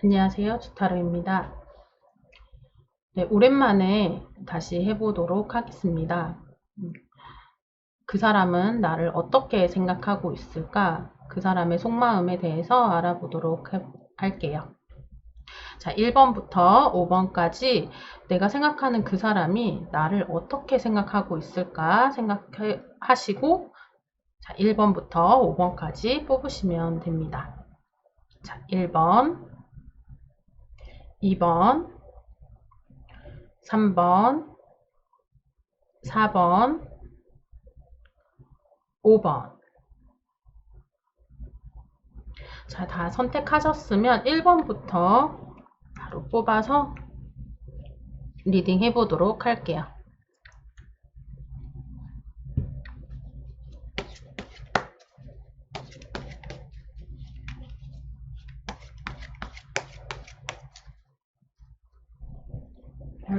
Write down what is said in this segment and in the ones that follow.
안녕하세요. 주타로입니다. 네, 오랜만에 다시 해보도록 하겠습니다. 그 사람은 나를 어떻게 생각하고 있을까? 그 사람의 속마음에 대해서 알아보도록 해, 할게요. 자, 1번부터 5번까지 내가 생각하는 그 사람이 나를 어떻게 생각하고 있을까 생각하시고 자, 1번부터 5번까지 뽑으시면 됩니다. 자, 1번, 2번, 3번, 4번, 5번. 자, 다 선택하셨으면 1번부터 바로 뽑아서 리딩 해보도록 할게요.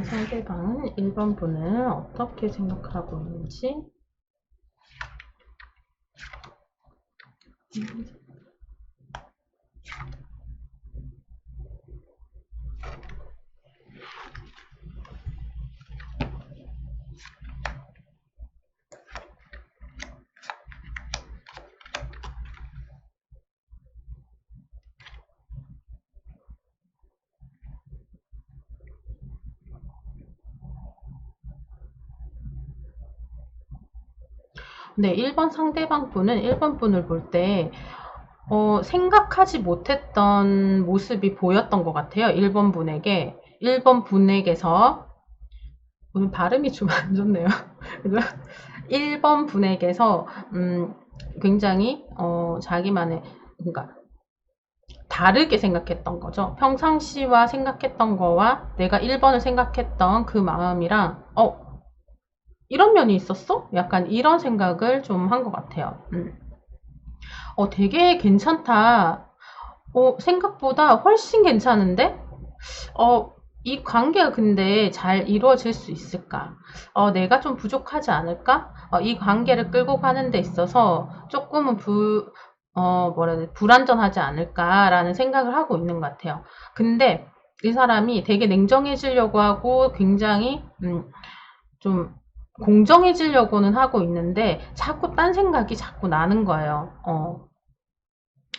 상대방은 1번 분을 어떻게 생각하고 있는지 네, 1번 상대방 분은 1번 분을 볼 때, 어, 생각하지 못했던 모습이 보였던 것 같아요. 1번 분에게. 1번 분에게서, 오늘 발음이 좀 안 좋네요. 1번 분에게서, 음, 굉장히, 어, 자기만의, 그러니까, 다르게 생각했던 거죠. 평상시와 생각했던 거와 내가 1번을 생각했던 그 마음이랑, 어, 이런 면이 있었어? 약간 이런 생각을 좀 한 것 같아요. 음. 어, 되게 괜찮다. 어, 생각보다 훨씬 괜찮은데? 어, 이 관계가 근데 잘 이루어질 수 있을까? 어, 내가 좀 부족하지 않을까? 어, 이 관계를 끌고 가는 데 있어서 조금은 부, 어, 뭐라 해야 돼, 불안전하지 않을까라는 생각을 하고 있는 것 같아요. 근데 이 사람이 되게 냉정해지려고 하고 굉장히, 음, 좀 공정해지려고는 하고 있는데 자꾸 딴 생각이 자꾸 나는 거예요. 어.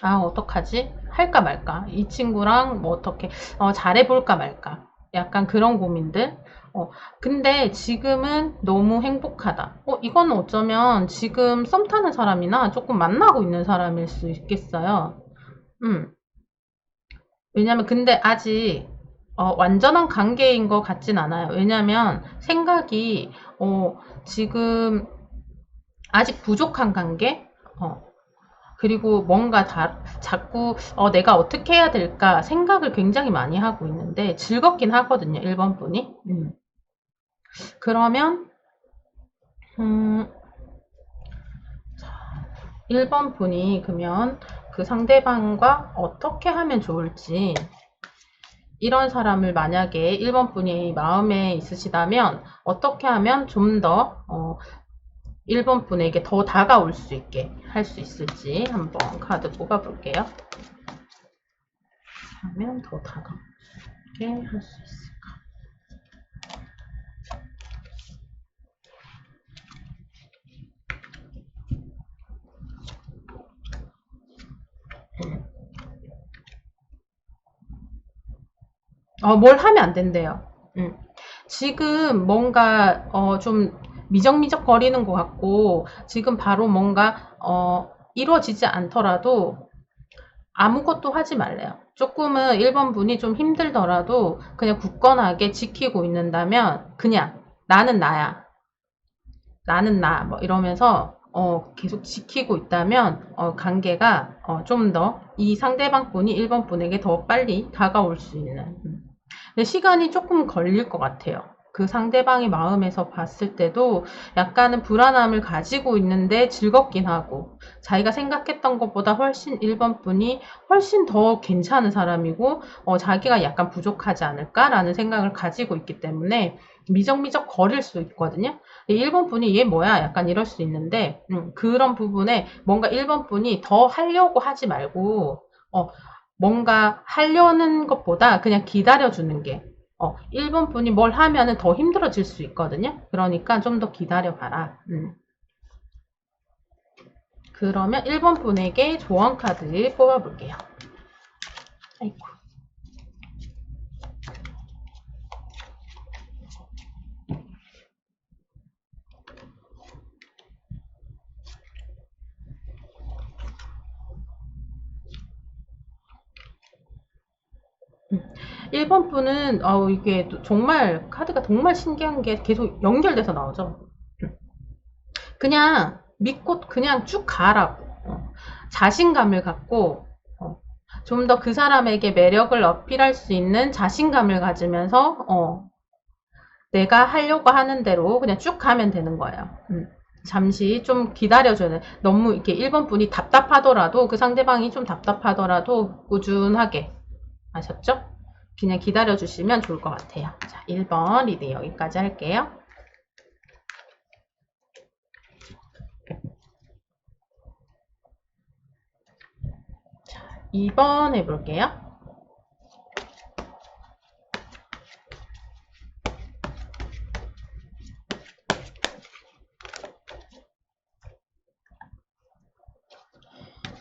아, 어떡하지? 할까 말까? 이 친구랑 뭐 어떻게 어, 잘해볼까 말까? 약간 그런 고민들. 어, 근데 지금은 너무 행복하다. 어, 이건 어쩌면 지금 썸 타는 사람이나 조금 만나고 있는 사람일 수 있겠어요. 음. 왜냐면 근데 아직 어, 완전한 관계인 것 같진 않아요. 왜냐면 생각이 어, 지금 아직 부족한 관계? 어, 그리고 뭔가 다, 자꾸 어, 내가 어떻게 해야 될까 생각을 굉장히 많이 하고 있는데 즐겁긴 하거든요. 1번 분이. 음. 그러면 음, 1번 분이 그러면 그 상대방과 어떻게 하면 좋을지 이런 사람을 만약에 1번 분이 마음에 있으시다면 어떻게 하면 좀더 어, 1번 분에게 더 다가올 수 있게 할 수 있을지 한번 카드 뽑아 볼게요. 하면 더 다가오게 할 수 있을까? 어, 뭘 하면 안 된대요. 음. 지금 뭔가 어, 좀 미적미적 거리는 것 같고 지금 바로 뭔가 어, 이루어지지 않더라도 아무것도 하지 말래요. 조금은 1번 분이 좀 힘들더라도 그냥 굳건하게 지키고 있는다면 그냥 나는 나야. 나는 나. 뭐 이러면서 어, 계속 지키고 있다면 어, 관계가 어, 좀 더 이 상대방 분이 1번 분에게 더 빨리 다가올 수 있는 음. 시간이 조금 걸릴 것 같아요. 그 상대방의 마음에서 봤을 때도 약간은 불안함을 가지고 있는데 즐겁긴 하고 자기가 생각했던 것보다 훨씬 1번 분이 훨씬 더 괜찮은 사람이고 어, 자기가 약간 부족하지 않을까라는 생각을 가지고 있기 때문에 미적미적 거릴 수 있거든요. 1번 분이 얘 뭐야 약간 이럴 수 있는데 음, 그런 부분에 뭔가 1번 분이 더 하려고 하지 말고 어, 뭔가 하려는 것보다 그냥 기다려주는 게, 어, 1번 분이 뭘 하면은 더 힘들어질 수 있거든요. 그러니까 좀 더 기다려봐라. 음. 그러면 1번 분에게 조언 카드 뽑아볼게요. 아이고. 음. 1번 분은 어, 이게 또 정말 카드가 정말 신기한 게 계속 연결돼서 나오죠. 음. 그냥 믿고 그냥 쭉 가라고 어. 자신감을 갖고 어. 좀더 그 사람에게 매력을 어필할 수 있는 자신감을 가지면서 어. 내가 하려고 하는 대로 그냥 쭉 가면 되는 거예요. 음. 잠시 좀 기다려주는 너무 이렇게 1번 분이 답답하더라도 그 상대방이 좀 답답하더라도 꾸준하게 아셨죠? 그냥 기다려 주시면 좋을 것 같아요. 자, 1번 리드 여기까지 할게요. 자, 2번 해볼게요.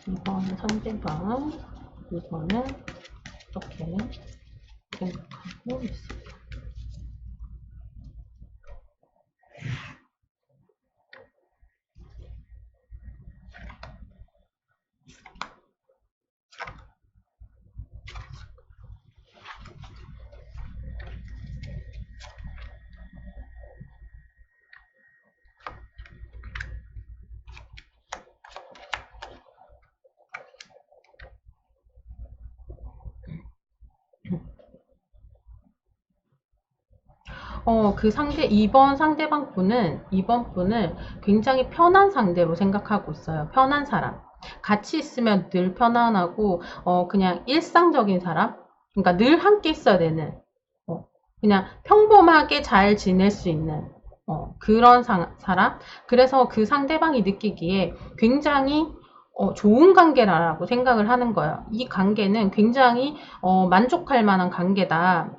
이번은 상대방, 이번은 이렇게 생 각 그 상대, 2번 상대방 분은, 2번 분을 굉장히 편한 상대로 생각하고 있어요. 편한 사람. 같이 있으면 늘 편안하고, 어, 그냥 일상적인 사람? 그러니까 늘 함께 있어야 되는, 어, 그냥 평범하게 잘 지낼 수 있는, 어, 그런 사, 사람? 그래서 그 상대방이 느끼기에 굉장히 어, 좋은 관계라고 생각을 하는 거예요. 이 관계는 굉장히 어, 만족할 만한 관계다.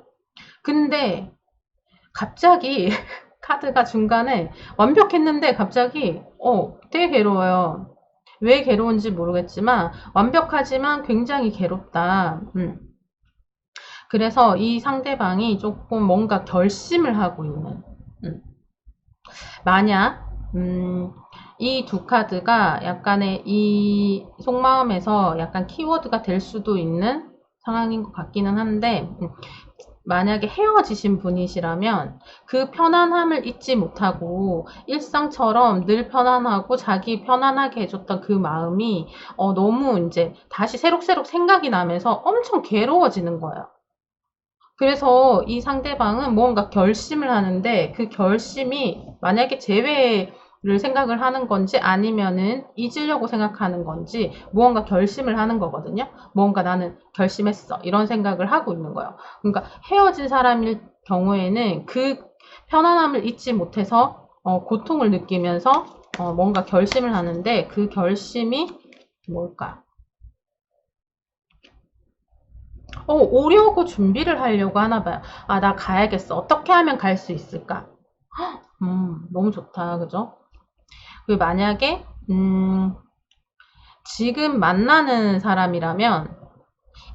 근데 갑자기 카드가 중간에 완벽했는데 갑자기 어 되게 괴로워요. 왜 괴로운지 모르겠지만 완벽하지만 굉장히 괴롭다. 음. 그래서 이 상대방이 조금 뭔가 결심을 하고 있는. 음. 만약 음, 이 두 카드가 약간의 이 속마음에서 약간 키워드가 될 수도 있는 상황인 것 같기는 한데 음, 만약에 헤어지신 분이시라면 그 편안함을 잊지 못하고 일상처럼 늘 편안하고 자기 편안하게 해줬던 그 마음이 어, 너무 이제 다시 새록새록 생각이 나면서 엄청 괴로워지는 거예요. 그래서 이 상대방은 뭔가 결심을 하는데 그 결심이 만약에 재회 를 생각을 하는 건지 아니면은 잊으려고 생각하는 건지 무언가 결심을 하는 거거든요. 뭔가 나는 결심했어. 이런 생각을 하고 있는 거예요. 그러니까 헤어진 사람일 경우에는 그 편안함을 잊지 못해서 어, 고통을 느끼면서 어, 뭔가 결심을 하는데 그 결심이 뭘까? 어, 오려고 준비를 하려고 하나 봐요. 아, 나 가야겠어. 어떻게 하면 갈 수 있을까? 음, 너무 좋다. 그죠? 그 만약에 음, 지금 만나는 사람이라면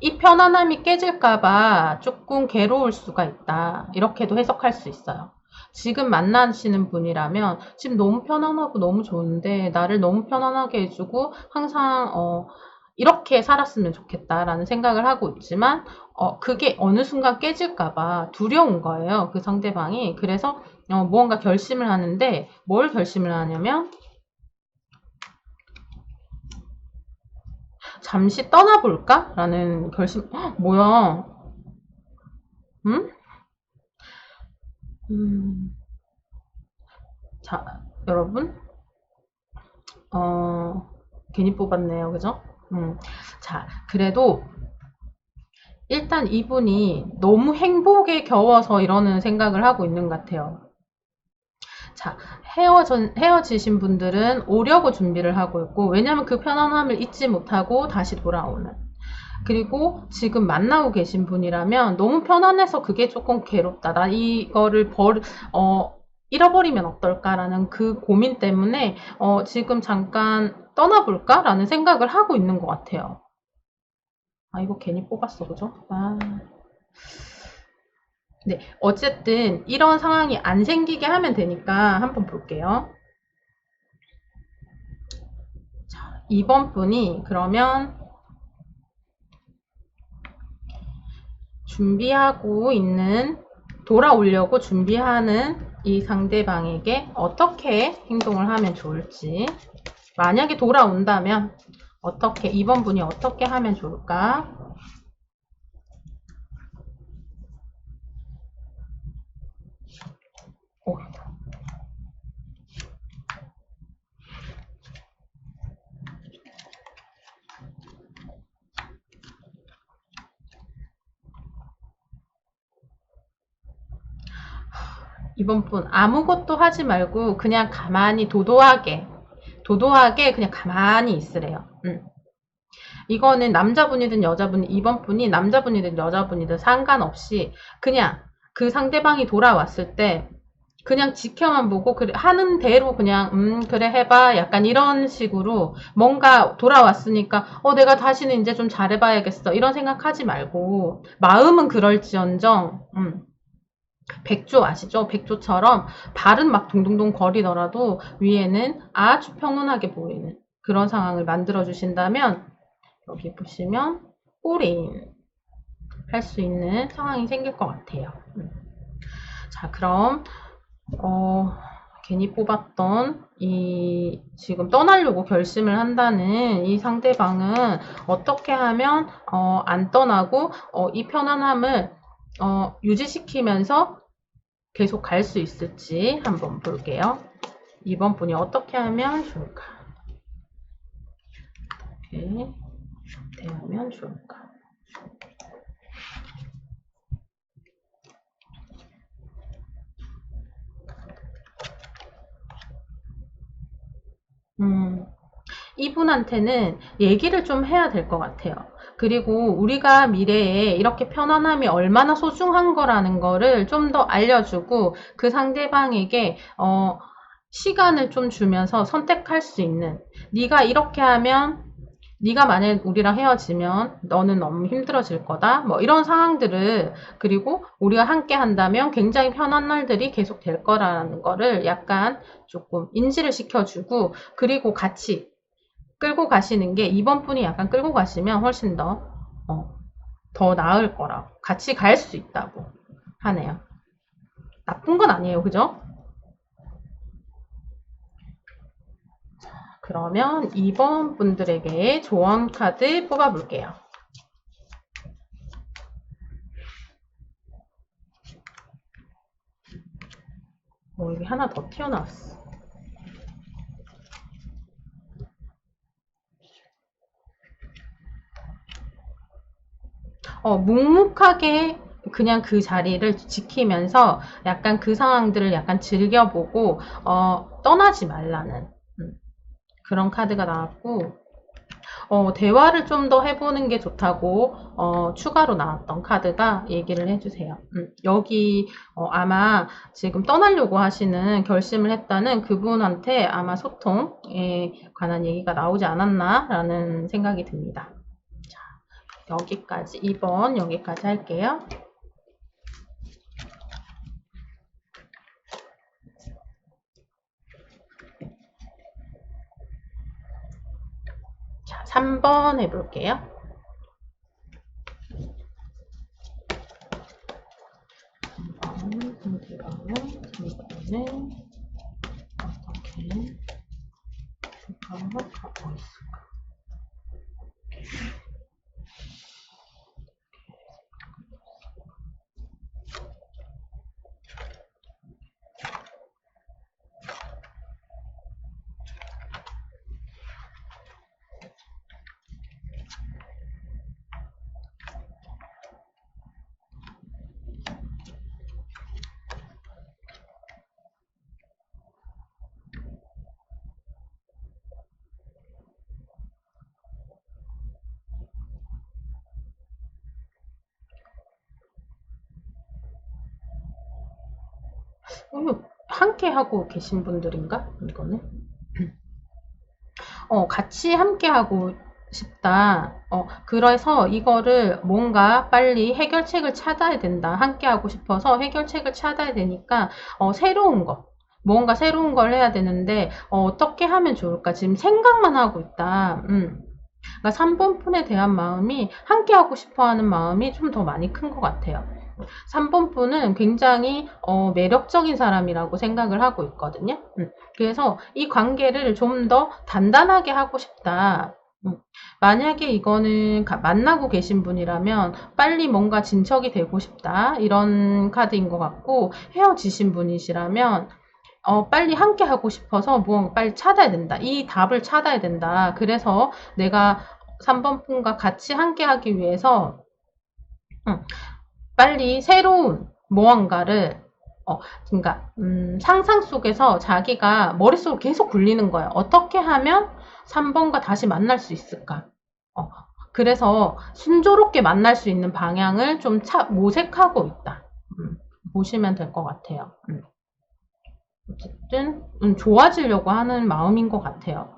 이 편안함이 깨질까봐 조금 괴로울 수가 있다. 이렇게도 해석할 수 있어요. 지금 만나시는 분이라면 지금 너무 편안하고 너무 좋은데 나를 너무 편안하게 해주고 항상 어, 이렇게 살았으면 좋겠다라는 생각을 하고 있지만 어, 그게 어느 순간 깨질까봐 두려운 거예요. 그 상대방이. 그래서 어, 무언가 결심을 하는데 뭘 결심을 하냐면 잠시 떠나볼까? 라는 결심, 헉, 뭐야. 음? 음. 자, 여러분. 어, 괜히 뽑았네요. 그죠? 음. 자, 그래도 일단 이분이 너무 행복에 겨워서 이러는 생각을 하고 있는 것 같아요. 자, 헤어전, 헤어지신 분들은 오려고 준비를 하고 있고, 왜냐면 그 편안함을 잊지 못하고 다시 돌아오는. 그리고 지금 만나고 계신 분이라면 너무 편안해서 그게 조금 괴롭다. 나 이거를 버, 어, 잃어버리면 어떨까라는 그 고민 때문에 어, 지금 잠깐 떠나볼까라는 생각을 하고 있는 것 같아요. 아, 이거 괜히 뽑았어, 그죠? 아. 네, 어쨌든 이런 상황이 안 생기게 하면 되니까 한번 볼게요. 자, 2번 분이 그러면 준비하고 있는 돌아오려고 준비하는 이 상대방에게 어떻게 행동을 하면 좋을지 만약에 돌아온다면 어떻게 2번 분이 어떻게 하면 좋을까 오. 이번 분 아무것도 하지 말고 그냥 가만히 도도하게 도도하게 그냥 가만히 있으래요. 음. 이거는 남자분이든 여자분이 이번 분이 남자분이든 여자분이든 상관없이 그냥 그 상대방이 돌아왔을 때 그냥 지켜만 보고 그래, 하는 대로 그냥 음 그래 해봐 약간 이런 식으로 뭔가 돌아왔으니까 어 내가 다시는 이제 좀 잘해봐야겠어 이런 생각하지 말고 마음은 그럴지언정 음 백조 아시죠? 백조처럼 발은 막 둥둥둥 거리더라도 위에는 아주 평온하게 보이는 그런 상황을 만들어 주신다면 여기 보시면 꼬린 할 수 있는 상황이 생길 것 같아요. 음. 자 그럼 어, 괜히 뽑았던 이 지금 떠나려고 결심을 한다는 이 상대방은 어떻게 하면 어, 안 떠나고 어, 이 편안함을 어, 유지시키면서 계속 갈 수 있을지 한번 볼게요. 이번 분이 어떻게 하면 좋을까? 이렇게 대하면 좋을까? 음, 이분한테는 얘기를 좀 해야 될 것 같아요. 그리고 우리가 미래에 이렇게 편안함이 얼마나 소중한 거라는 거를 좀 더 알려주고 그 상대방에게 어, 시간을 좀 주면서 선택할 수 있는 네가 이렇게 하면 네가 만약 우리랑 헤어지면 너는 너무 힘들어질 거다. 뭐 이런 상황들을 그리고 우리가 함께 한다면 굉장히 편한 날들이 계속 될 거라는 거를 약간 조금 인지를 시켜주고 그리고 같이 끌고 가시는 게 이번 분이 약간 끌고 가시면 훨씬 더, 어, 더 나을 거라고. 같이 갈 수 있다고 하네요. 나쁜 건 아니에요. 그죠? 자, 그러면 2번 분들에게 조언 카드 뽑아볼게요. 뭐 여기 하나 더 튀어나왔어. 어, 묵묵하게 그냥 그 자리를 지키면서 약간 그 상황들을 약간 즐겨보고 어, 떠나지 말라는 음, 그런 카드가 나왔고 어, 대화를 좀 더 해보는 게 좋다고 어, 추가로 나왔던 카드가 얘기를 해주세요. 음, 여기 어, 아마 지금 떠나려고 하시는 결심을 했다는 그분한테 아마 소통에 관한 얘기가 나오지 않았나라는 생각이 듭니다. 여기까지 2번 여기까지 할게요. 자, 3번 해볼게요. 3번 상대방은 3번은 어떻게 생각을 하고 있을까? 함께 하고 계신 분들인가? 이거는? 어, 같이 함께 하고 싶다. 어, 그래서 이거를 뭔가 빨리 해결책을 찾아야 된다. 함께 하고 싶어서 해결책을 찾아야 되니까, 어, 새로운 거. 뭔가 새로운 걸 해야 되는데, 어, 떻게 하면 좋을까? 지금 생각만 하고 있다. 음. 그러니까 3번 푼에 대한 마음이 함께 하고 싶어 하는 마음이 좀 더 많이 큰 것 같아요. 3번 분은 굉장히 어, 매력적인 사람이라고 생각을 하고 있거든요. 음, 그래서 이 관계를 좀 더 단단하게 하고 싶다. 음, 만약에 이거는 가- 만나고 계신 분이라면 빨리 뭔가 진척이 되고 싶다. 이런 카드인 것 같고 헤어지신 분이시라면 어, 빨리 함께 하고 싶어서 무언가 빨리 찾아야 된다. 이 답을 찾아야 된다. 그래서 내가 3번 분과 같이 함께 하기 위해서 음, 빨리 새로운 무언가를 어, 그러니까 음, 상상 속에서 자기가 머릿속으로 계속 굴리는 거예요. 어떻게 하면 3번과 다시 만날 수 있을까? 어, 그래서 순조롭게 만날 수 있는 방향을 좀 차, 모색하고 있다. 음, 보시면 될 것 같아요. 음. 어쨌든 음, 좋아지려고 하는 마음인 것 같아요.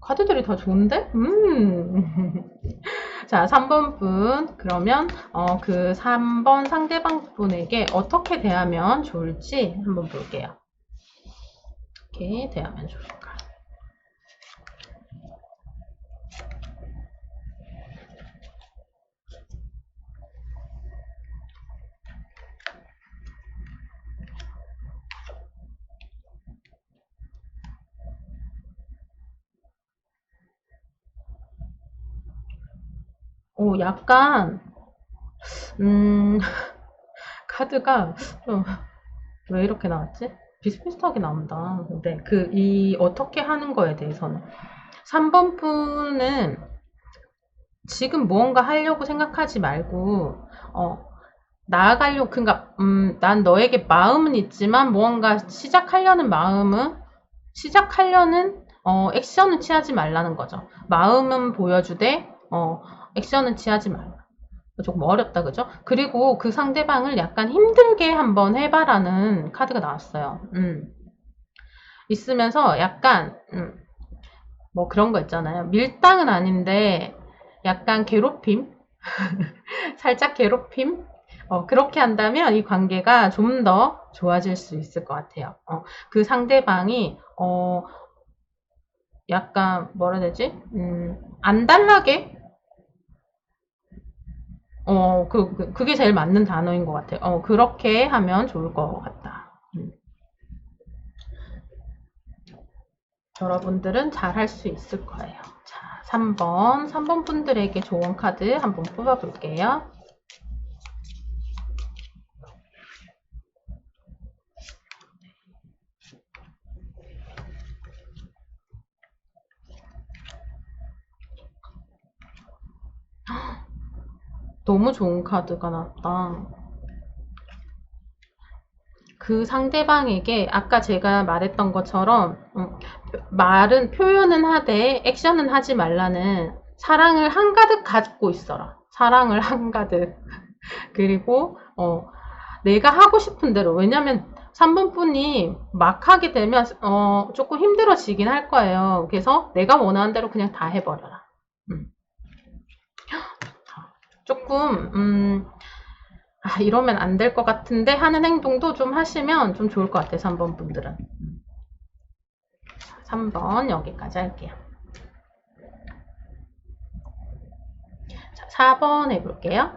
카드들이 다 좋은데? 음. 자, 3번 분. 그러면 어, 그 3번 상대방 분에게 어떻게 대하면 좋을지 한번 볼게요. 어떻게 대하면 좋을까? 오, 약간 음, 카드가 좀 왜 이렇게 나왔지? 비슷비슷하게 나온다. 근데 그, 이, 어떻게 하는 거에 대해서는. 3번 분은 지금 무언가 하려고 생각하지 말고, 어, 나아가려고, 그니까, 음, 난 너에게 마음은 있지만 무언가 시작하려는 마음은, 시작하려는, 어, 액션은 취하지 말라는 거죠. 마음은 보여주되, 어, 액션은 취하지 말라. 조금 어렵다, 그죠? 그리고 그 상대방을 약간 힘들게 한번 해봐라는 카드가 나왔어요. 음. 있으면서 약간, 음, 뭐 그런 거 있잖아요. 밀당은 아닌데, 약간 괴롭힘? 살짝 괴롭힘? 어, 그렇게 한다면 이 관계가 좀 더 좋아질 수 있을 것 같아요. 어, 그 상대방이, 어, 약간, 뭐라 해야 되지? 음, 안달나게 어, 그, 그, 그게 제일 맞는 단어인 것 같아요. 어, 그렇게 하면 좋을 것 같다. 음. 여러분들은 잘 할 수 있을 거예요. 자, 3번. 3번 분들에게 좋은 카드 한번 뽑아볼게요. 너무 좋은 카드가 나왔다. 그 상대방에게 아까 제가 말했던 것처럼 음, 말은 표현은 하되 액션은 하지 말라는 사랑을 한가득 갖고 있어라. 사랑을 한가득. 그리고 어, 내가 하고 싶은 대로 왜냐면 3번 분이 막 하게 되면 어, 조금 힘들어지긴 할 거예요. 그래서 내가 원하는 대로 그냥 다 해버려라. 음. 조금 음, 아, 이러면 안 될 것 같은데 하는 행동도 좀 하시면 좀 좋을 것 같아요. 3번 분들은. 3번 여기까지 할게요. 자, 4번 해볼게요.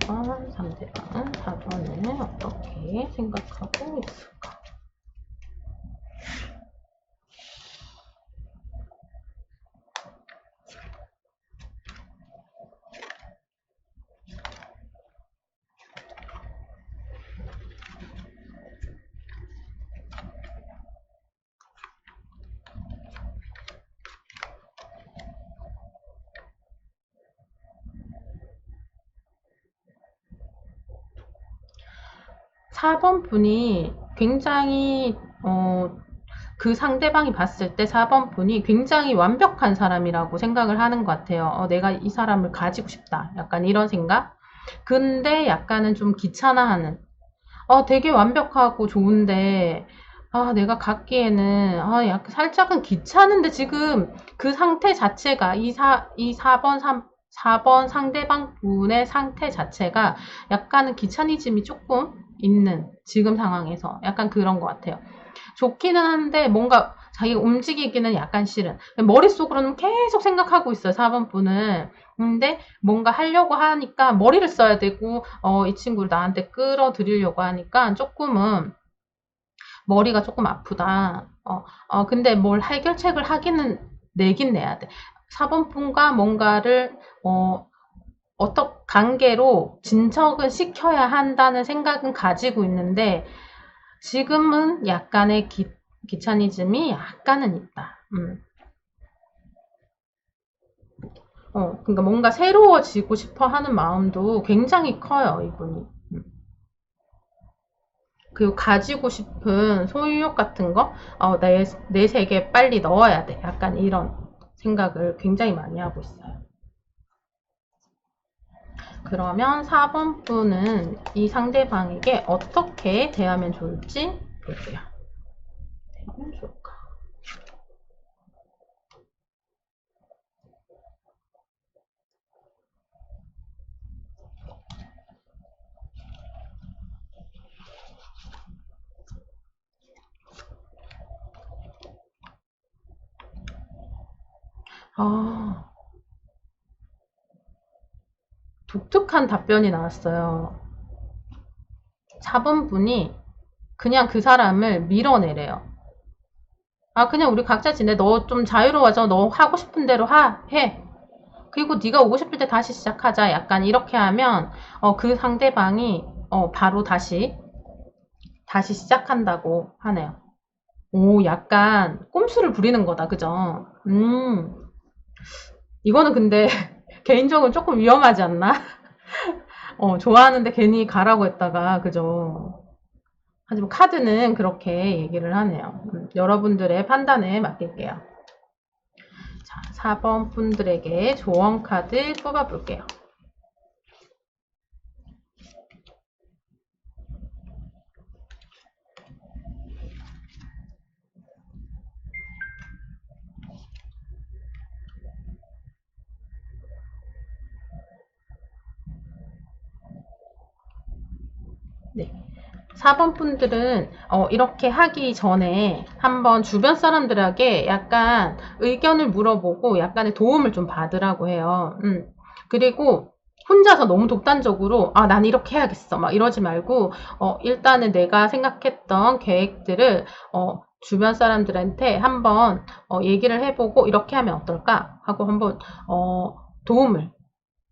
4번 상대방 4번은 어떻게 생각하고 있을까? 사번 분이 굉장히 어, 그 상대방이 봤을 때 4번 분이 굉장히 완벽한 사람이라고 생각을 하는 것 같아요. 어, 내가 이 사람을 가지고 싶다. 약간 이런 생각? 근데 약간은 좀 귀찮아하는. 어, 되게 완벽하고 좋은데, 아, 내가 갖기에는, 아, 약간 살짝은 귀찮은데 지금 그 상태 자체가, 이 사, 이 4번, 3, 4번 상대방 분의 상태 자체가 약간은 귀차니즘이 조금 있는 지금 상황에서 약간 그런 것 같아요. 좋기는 한데 뭔가 자기가 움직이기는 약간 싫은. 머릿속으로는 계속 생각하고 있어요. 4번 분은. 근데 뭔가 하려고 하니까 머리를 써야 되고 어, 이 친구를 나한테 끌어들이려고 하니까 조금은 머리가 조금 아프다. 어, 어, 근데 뭘 해결책을 하기는 내긴 내야 돼. 4번 분과 뭔가를 어, 어떤 관계로 진척은 시켜야 한다는 생각은 가지고 있는데 지금은 약간의 기, 귀차니즘이 약간은 있다. 음. 어, 그러니까 뭔가 새로워지고 싶어 하는 마음도 굉장히 커요, 이분이. 음. 그리고 가지고 싶은 소유욕 같은 거, 어, 내, 내 세계에 빨리 넣어야 돼. 약간 이런 생각을 굉장히 많이 하고 있어요. 그러면 4번 분은 이 상대방에게 어떻게 대하면 좋을지 볼게요. 대하면 좋을까? 아, 독특한 답변이 나왔어요. 4번 분이 그냥 그 사람을 밀어내래요. 아 그냥 우리 각자 지내. 너 좀 자유로워져. 너 하고 싶은 대로 하 해. 그리고 네가 오고 싶을 때 다시 시작하자. 약간 이렇게 하면 어, 그 상대방이 어, 바로 다시 다시 시작한다고 하네요. 오, 약간 꼼수를 부리는 거다. 그죠? 음. 이거는 근데 개인적으로 조금 위험하지 않나? 어, 좋아하는데 괜히 가라고 했다가, 그죠? 하지만 카드는 그렇게 얘기를 하네요. 음, 여러분들의 판단에 맡길게요. 자, 4번 분들에게 조언 카드 뽑아볼게요. 네. 4번 분들은 어, 이렇게 하기 전에 한번 주변 사람들에게 약간 의견을 물어보고 약간의 도움을 좀 받으라고 해요. 음. 그리고 혼자서 너무 독단적으로 아, 난 이렇게 해야겠어. 막 이러지 말고 어, 일단은 내가 생각했던 계획들을 어, 주변 사람들한테 한번 어, 얘기를 해보고 이렇게 하면 어떨까 하고 한번 어, 도움을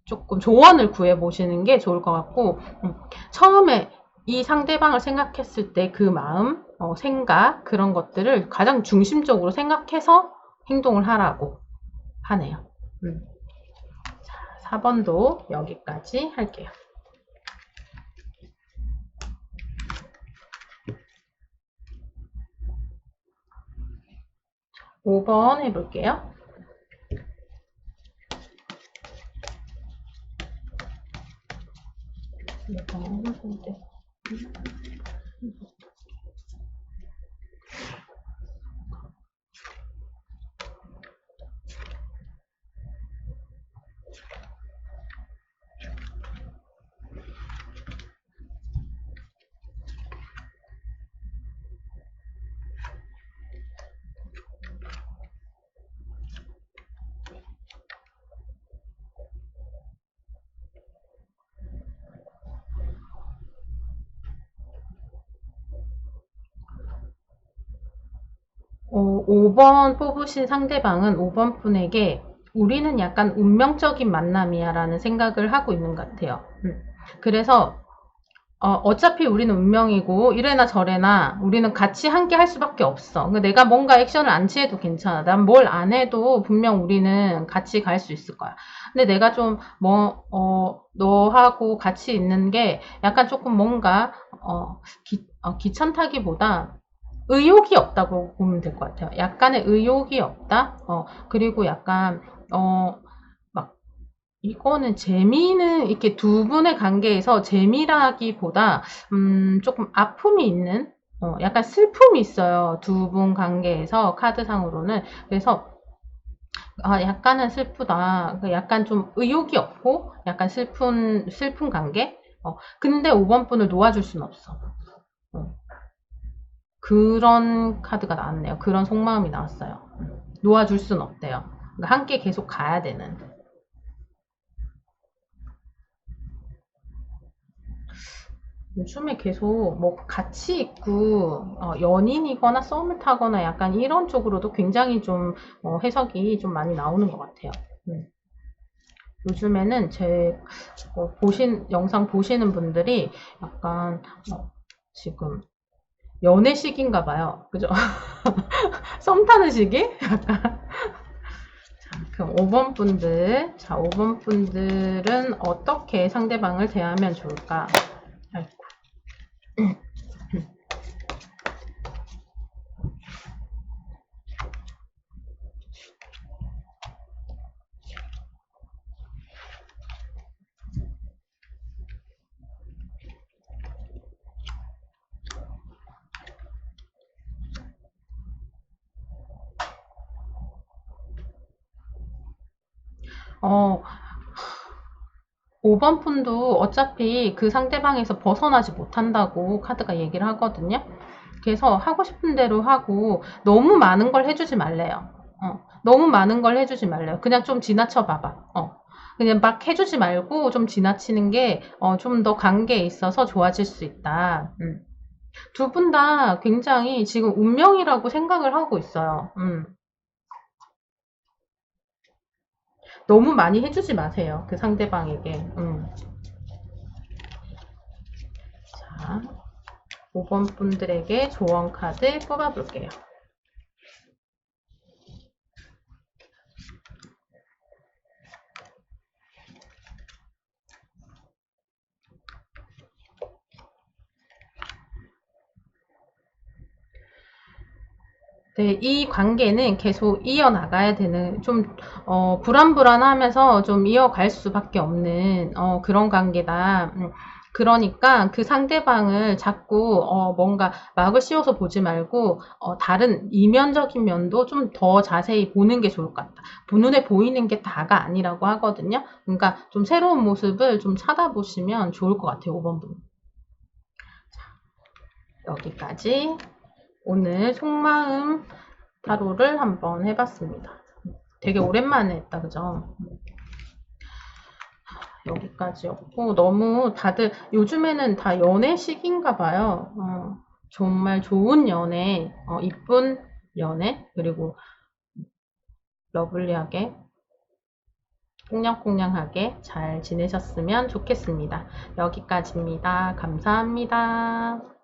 조금 조언을 구해 보시는 게 좋을 것 같고 음, 처음에 이 상대방을 생각했을 때 그 마음, 어, 생각 그런 것들을 가장 중심적으로 생각해서 행동을 하라고 하네요. 음. 자, 4번도 여기까지 할게요. 5번 해볼게요. 이거 Pour 네, 5번 뽑으신 상대방은 5번 분에게 우리는 약간 운명적인 만남이야 라는 생각을 하고 있는 것 같아요. 음. 그래서 어, 차피 우리는 운명이고 이래나 저래나 우리는 같이 함께 할 수밖에 없어. 그러니까 내가 뭔가 액션을 안 취해도 괜찮아. 난 뭘 안 해도 분명 우리는 같이 갈 수 있을 거야. 근데 내가 좀 뭐, 어, 너하고 같이 있는 게 약간 조금 뭔가 어, 기, 어, 귀찮다기보다 의욕이 없다고 보면 될 것 같아요. 약간의 의욕이 없다. 어, 그리고 약간 어, 막 이거는 재미는 이렇게 두 분의 관계에서 재미라기보다 음, 조금 아픔이 있는 어, 약간 슬픔이 있어요. 두 분 관계에서 카드상으로는 그래서 아, 약간은 슬프다. 그 약간 좀 의욕이 없고 약간 슬픈 슬픈 관계. 어, 근데 5번 분을 놓아줄 수는 없어. 어. 그런 카드가 나왔네요. 그런 속마음이 나왔어요. 음. 놓아줄 수는 없대요. 그러니까 함께 계속 가야 되는. 요즘에 계속 뭐 같이 있고 어, 연인이거나 썸을 타거나 약간 이런 쪽으로도 굉장히 좀 어, 해석이 좀 많이 나오는 것 같아요. 음. 요즘에는 제 어, 보신 영상 보시는 분들이 약간 어, 지금 연애 시기인가 봐요. 그죠? 썸 타는 시기? 자, 그럼 5번 분들. 자, 5번 분들은 어떻게 상대방을 대하면 좋을까? 아이고. 어, 5번 푼도 어차피 그 상대방에서 벗어나지 못한다고 카드가 얘기를 하거든요. 그래서 하고 싶은 대로 하고 너무 많은 걸 해주지 말래요. 어, 너무 많은 걸 해주지 말래요. 그냥 좀 지나쳐 봐봐. 어, 그냥 막 해주지 말고 좀 지나치는 게 어, 좀더 관계에 있어서 좋아질 수 있다. 음. 두분 다 굉장히 지금 운명이라고 생각을 하고 있어요. 음. 너무 많이 해주지 마세요. 그 상대방에게. 음. 자, 5번 분들에게 조언 카드 뽑아볼게요. 네, 이 관계는 계속 이어나가야 되는, 좀, 어, 불안불안하면서 좀 이어갈 수밖에 없는, 어, 그런 관계다. 음, 그러니까 그 상대방을 자꾸, 어, 뭔가 막을 씌워서 보지 말고, 어, 다른 이면적인 면도 좀 더 자세히 보는 게 좋을 것 같다. 눈에 보이는 게 다가 아니라고 하거든요. 그러니까 좀 새로운 모습을 좀 찾아보시면 좋을 것 같아요, 5번 분. 자, 여기까지. 오늘 속마음 타로를 한번 해봤습니다. 되게 오랜만에 했다, 그죠? 여기까지였고, 너무 다들 요즘에는 다 연애 시기인가 봐요. 어, 정말 좋은 연애, 어, 이쁜 연애, 그리고 러블리하게, 꽁냥꽁냥하게 잘 지내셨으면 좋겠습니다. 여기까지입니다. 감사합니다.